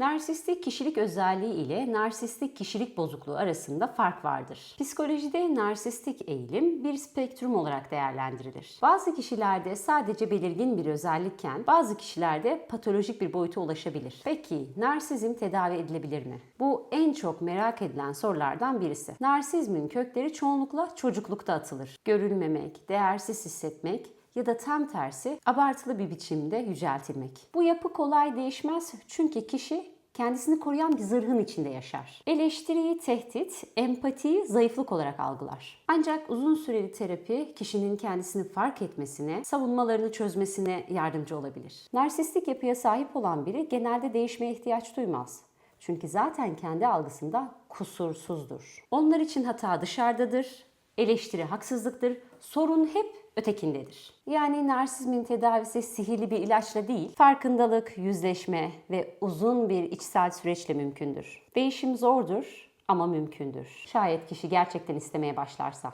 Narsistik kişilik özelliği ile narsistik kişilik bozukluğu arasında fark vardır. Psikolojide narsistik eğilim bir spektrum olarak değerlendirilir. Bazı kişilerde sadece belirgin bir özellikken bazı kişilerde patolojik bir boyuta ulaşabilir. Peki narsizm tedavi edilebilir mi? Bu en çok merak edilen sorulardan birisi. Narsizmin kökleri çoğunlukla çocuklukta atılır. Görülmemek, değersiz hissetmek, ya da tam tersi abartılı bir biçimde yüceltilmek. Bu yapı kolay değişmez çünkü kişi kendisini koruyan bir zırhın içinde yaşar. Eleştiriyi tehdit, empatiyi zayıflık olarak algılar. Ancak uzun süreli terapi kişinin kendisini fark etmesine, savunmalarını çözmesine yardımcı olabilir. Narsistik yapıya sahip olan biri genelde değişmeye ihtiyaç duymaz. Çünkü zaten kendi algısında kusursuzdur. Onlar için hata dışarıdadır, eleştiri haksızlıktır, sorun hep ötekindedir. Yani narsizmin tedavisi sihirli bir ilaçla değil, farkındalık, yüzleşme ve uzun bir içsel süreçle mümkündür. Değişim zordur ama mümkündür. Şayet kişi gerçekten istemeye başlarsa.